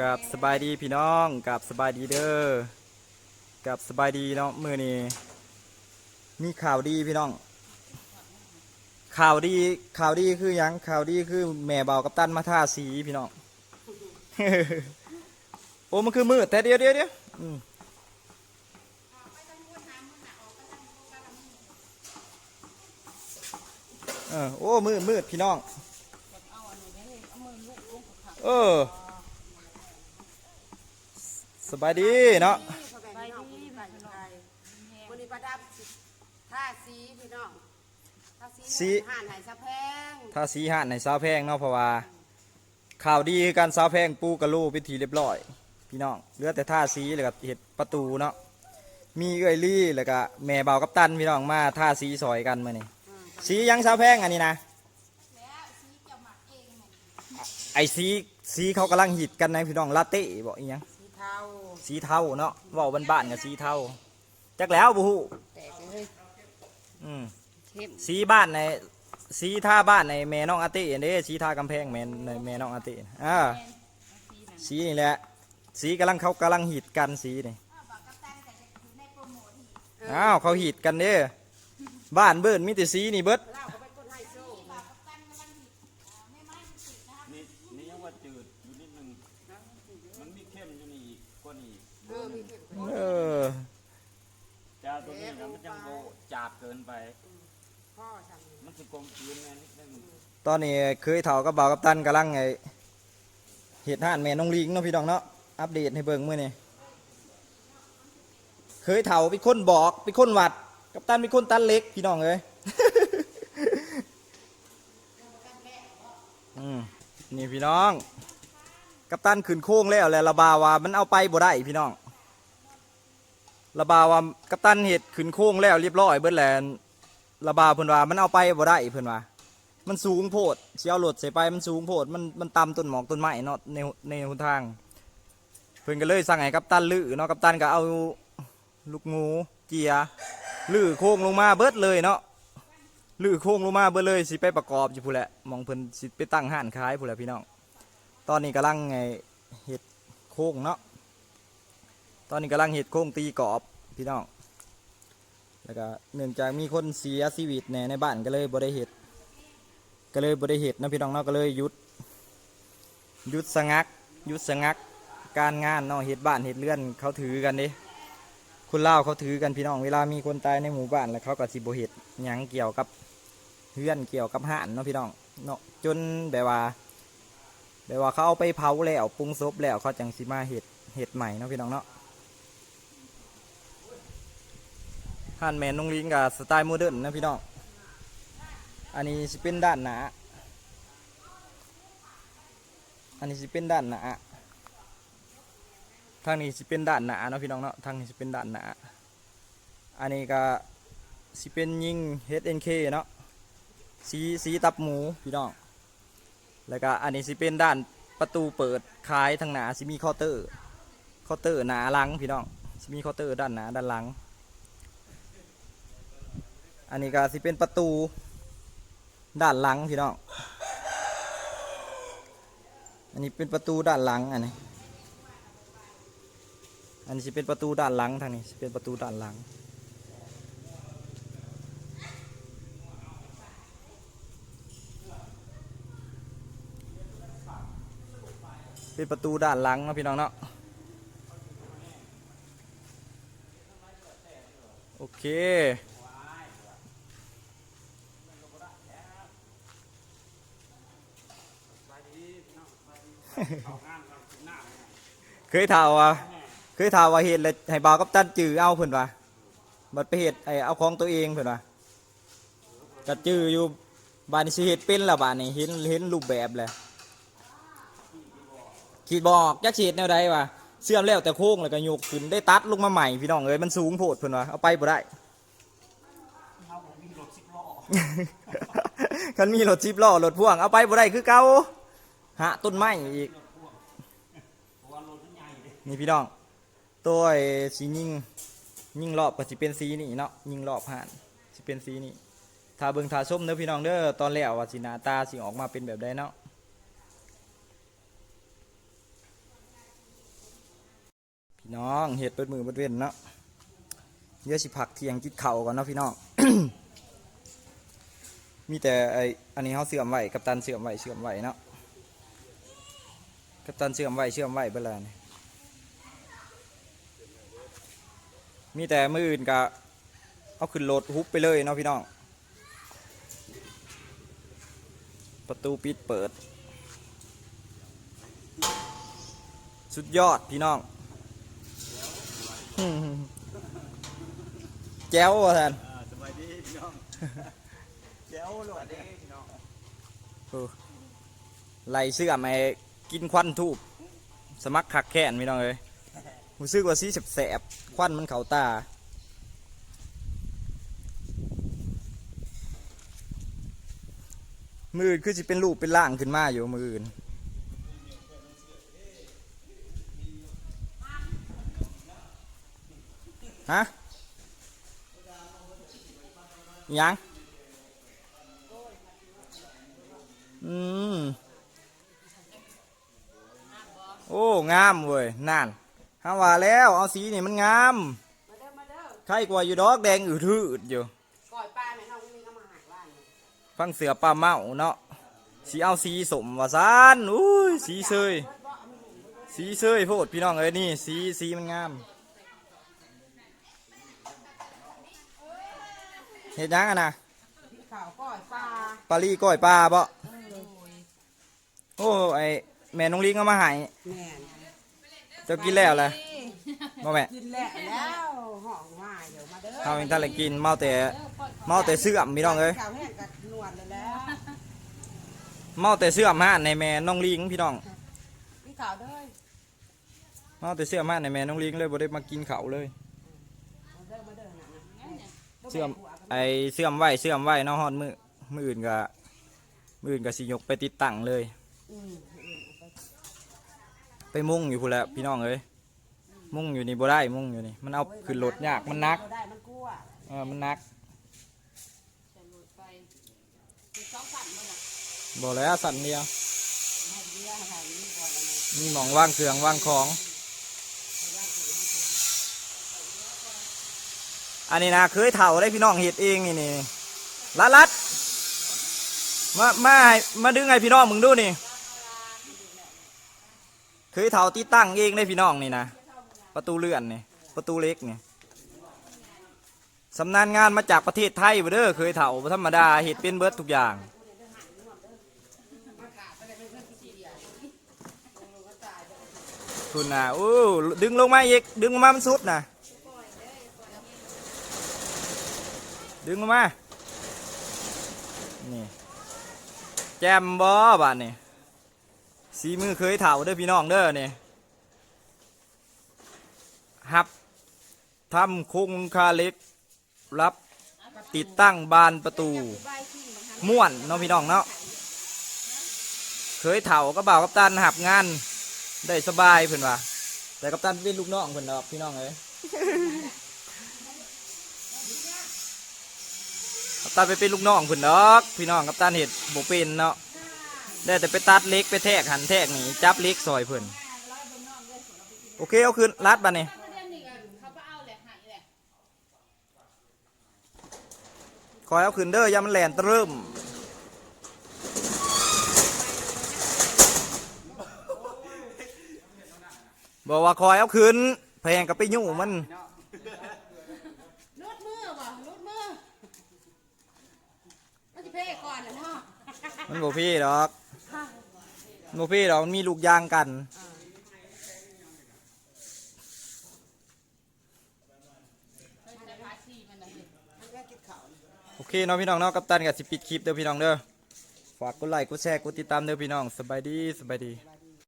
กับสบายดีพี่น้องกับสบายดีเด้อกับสบายดีเนาะมือนี้มีข่าวดีพี่น้อง ข่าวดีข่าวดีคือยังข่าวดีคือแม่เบากับตันมาท่าสีพี่น้องโอ้มันคือมืดแต่เดียวเดียวเดียวอืมเออโอ้มืดมืดพี่น้อง เออ สบายดีเนาะไปดีไปพี่น้องวันนี้ประดับท่าสีพี่น้องท่าสีห่านไหสะแพงถ้าสีหานในสาวแพงเนาะเพราะว่าข่าวดีคือการสาวแพงปูกระลูพิธีเรียบร้อย พี่น้องเหลือแต่ท่าสีแล้วก็เห็ดประตูเนาะมีเอ้ยลี่แล้วก็แม่เบากับตันพี่น้องมาท่าสีซอยกันมานี่สีหยังสาวแพงอันนี้นะไอสีสีเขากำลังหิดกันนะพี่น้องลาเต้บอกอีหยัง สีเทาสีเทาเนาะเว่าบ้านๆกับสีเทาจักแล้วบูฮูแตกเลยอืมเข้มสีบ้านในสีท่าบ้านในแม่น้องอาติเด้สีท่ากำแพงแม่ในแม่น้องอาติอ่าสีนี่แหละ สีกำลังเขากำลังหีดกันสีนี่อ้าวเขาหีดกันเด้บ้านเบิร์นมีแต่สีนี่เบิดเล่าเขาไปต้นไฮโซนี่นี่ยังว่าจืดอยู่นิดนึงมันมีเข้มอยู่นี่อีก กว่านี้อีกเออมีเข้มเออ จ้าตัวนี้นะมันจังโบจาดเกินไป พ่อสั่งมันคือกลมกลืนไงนิดนึงตอนนี้เคยเถากับบ่าวกับตันกำลังไงเหตุห่านแม่น้องลิงเนาะพี่น้องเนาะอัปเดตให้เบิ่งมื้อนี้เคยเถาเป็นคนบอกเป็นคนวัด กับตันเป็นคนตันเล็กพี่น้องเอ้ย อืมนี่พี่น้อง กัปตันขึ้นโค้งแล้วแหละระบาว่ามันเอาไปบ่ได้พี่น้อง ระบาว่ากัปตันเห็ดขึ้นโค้งแล้วเรียบร้อยเบิดแล้วระบาเพิ่นว่ามันเอาไปบ่ได้เพิ่นว่า มันสูงโพดเสียวรถใส่ไปมันสูงโพดมันมันต่ำต้นหมอกต้นไม้เนาะในในหนทาง เพิ่นก็เลยสั่งให้กัปตันลื้อเนาะกัปตันก็เอาลูกงูเจียลื้อโค้งลงมาเบิดเลยเนาะลื้อโค้งลงมาเบิดเลยสิไปประกอบอยู่พู้นแหละมองเพิ่นสิไปตั้งห้านขายพู้นแหละพี่น้อง ตอนนี้กำลังไงเห็ดโค้งเนาะ ตอนนี้กำลังเห็ดโค้งตีกรอบพี่น้อง แล้วก็เนื่องจากมีคนเสียชีวิตแหน่ในบ้านก็เลยบ่ได้เห็ดก็เลยบ่ได้เห็ดนะพี่น้องเนาะก็เลยหยุดหยุดสงักหยุดสงักการงานเนาะเห็ดบ้านเห็ดเลื่อนเขาถือกันด้คนเล่าเขาถือกันพี่น้องเวลามีคนตายในหมู่บ้านแล้วเขาก็สิบเห็ดหยังเกี่ยวกับเฮือนเกี่ยวกับห่านเนาะพี่น้องเนาะจนแบบว่า แบบว่าเขาเอาไปเผาแล้วปรุงซบแล้วเขาจังสิมาเห็ดเห็ดใหม่เนาะพี่น้องเนาะห่นแมนนงลิงกับสไตล์โมเดิร์นนะพี่น้องอันนี้สิเป็นด้านหนาอันนี้สิเป็นด้านหนาทางนี้สิเป็นด้านหนาเนาะพี่น้องเนาะทางนี้สิเป็นด้านหนาอันนี้ก็สิเป็นยิง HNK เนาะสีสีตับหมูพี่น้อง แล้วก็อันนี้สิเป็นด้านประตูเปิดขายทางหนาสิมีเคาน์เตอร์เคาน์เตอร์หนาหลังพี่น้องสิมีเคาน์เตอร์ด้านหนาด้านหลัง อันนี้ก็สิเป็นประตูด้านหลังพี่น้อง อันนี้เป็นประตูด้านหลังอันนี้ อันนี้สิเป็นประตูด้านหลังทางนี้สิเป็นประตูด้านหลัง เป็นประตูด้านหลังนะพี่น้องเนาะโอเคเคยถามว่าเคยถามว่าเหตุเลยให้บ่าวกับตันจื้อเอาเพิ่นว่าบัดไปเหตุไอเอาของตัวเองเพิ่นว่าก็จื้ออยู่บ้านนี้สิเฮ็ดเป็นละบ้านนี้เห็นเห็นรูปแบบแล้ว คิดบอกจักสิเฮ็ดแนวใดวะเสื่อมแล้วแต่โค้งแล้วก็ยกขึ้นได้ตัดลงมาใหม่พี่น้องเอ้ยมันสูงโพดเพิ่นว่าเอาไปบ่ได้คันมีรถจิบล้อรถพ่วงเอาไปบ่ได้คือเก่าหาต้นไม้อีกนี่พี่น้องตัวไอ้สียิงยิงรอบก็สิเป็นสีนี่เนาะยิงรอบผ่านสิเป็นสีนี่ถ้าเบิ่งถ้าส้มเด้อพี่น้องเด้อตอนแล้วว่าสิหน้าตาสิออกมาเป็นแบบใดเนาะ น้องเห็ดเปิดมือเปิดเว้นเนาะเดี๋ยวสิผักเทียงกินเข่าก่อนเนาะพี่น้องมีแต่ไออันนี้เขาเสื่อมไหวกับตันเสื่อมไหวเสื่อมไหวเนาะกับตันเสื่อมไหวเสื่อมไหว้ไปเลยนี่มีแต่มืออื่นก็เอาขึ้นรถฮุบไปเลยเนาะพี่น้อง ประตูปิดเปิด สุดยอดพี่น้อง แจ้วว่ะท่านอ่าสบายดีพี่น้องแจ๋วโลดเด้พี่น้องไล่เสื้อมากินควันทูบสมัครคักแค้นพี่น้องเอ้ยรู้สึกว่าสีแสบๆควันมันเขาตามืออื่นคือสิเป็นรูปเป็นร่างขึ้นมาอยู่มืออื่น ฮะยังอืมโอ้งามเว้ยนั่นฮาว่าแล้ว เอาสีนี่มันงามมาเด้อมใครกว่าอยู่ดอกแดงอืดทืดอยู่ฟังเสือปลาเมาเนาะสีเอาสีสมว่าซานอุ้ยสีเซยสีเซยโพดพี่น้องเอ้ยนี่สีสีมันงาม เห็ดหยังอะนะพี่ขาวก่อยปลาปลาลีก้อยปลาบ่โอ้ไอแม่น้องลิงเอามาให้แม่นเจ้ากินแล้วแหละบ่แม่กินแล้วแล้วห้องว่าเดี๋ยวมาเด้อเฮาเองแต่ละกินเมาแต่เมาแต่เสื่อมพี่น้องเอ้ยเก่าแห้งกับนวดเลยแล้วเมาแต่เสื่อมฮะในแม่น้องลิงพี่น้องพี่ขาวเด้อเมาแต่เสื่อมฮะในแม่น้องลิงเลยบ่ได้มากินเขาวเลย มาเด้อมาเด้อนะนะเสื่อม ไอเสื่อมไหวเสื่อมไหว้เนาะฮอดมือมืออื่นก็มืออื่นก็สิยกไปติดตั้งเลย อืมไปมุ่งอยู่พุ่นแหละพี่น้องเอ้ยมุ่งอยู่นี่บ่ได้มุ่งอยู่นี่มันเอาขึ้นรถยากมันหนักบ่ได้มันกลัวเออมันหนักบ่แล้วสั่นเดียวให้เบี้ยให้นี่ก่อนนะมีหมองว่างเครื่องว่างของ อันนี้นะเคยเถ่าได้พี่น้องเห็ดเองนี่นี่ลัดลัดมามามาดึงให้พี่น้องมึงดูนี่เคยเถ่าที่ตั้งเองได้พี่น้องนี่นะประตูเลื่อนนี่ประตูเล็กนี่สำนานงานมาจากประเทศไทยบเด้อเคยเถ่าธรรมดาเห็ดเป็นเบิดทุกอย่างคุณนะโอ้ดึงลงมาอีกดึงลงมามันสุดนะ ดึงลงมา นี่ แจมบอบาดนี่สีมือเคยเถ่าเด้อพี่น้องเด้อนี่ฮับทำครงคาเล็ก รับติดตั้งบานประตู ม่วนเนาะพี่น้องเนาะ เคยเถ่าก็บ่าวกับตันหับงาน ได้สบายเพิ่นว่าแต่กัปตันเป็นลูกน้องเพิ่อนดอกพี่น้องเอ้ย กัป ตันไปเป็นลูกน้องเพิ่นดอก พี่น้องกัปตันเห็ดบ่เป็นเนาะได้แต่ไปตัดเล็กไปแทกหันแทกนี่จับเล็กซอยเพิ่นโอเคเอาคืนรัดบัดนี้คอยเอาคืนเด้อยามันแหลนตะเริ่มบอกว่าคอยเอาคืนแพงกับไปยุ่งมัน ลุดมือบ่ลุดมือมันจะเพ่ก่อนนะเนาะ มันบอกพี่ดอกมันบอกพี่ดอกมันมีลูกยางกันโอเคเนาะพี่น้องเนาะกัปตันกับสิปิดคลิปเด้อพี่น้องเด้อฝากกดไลค์กดแชร์กดติดตามเด้อพี่น้องสบายดีสบายดีไป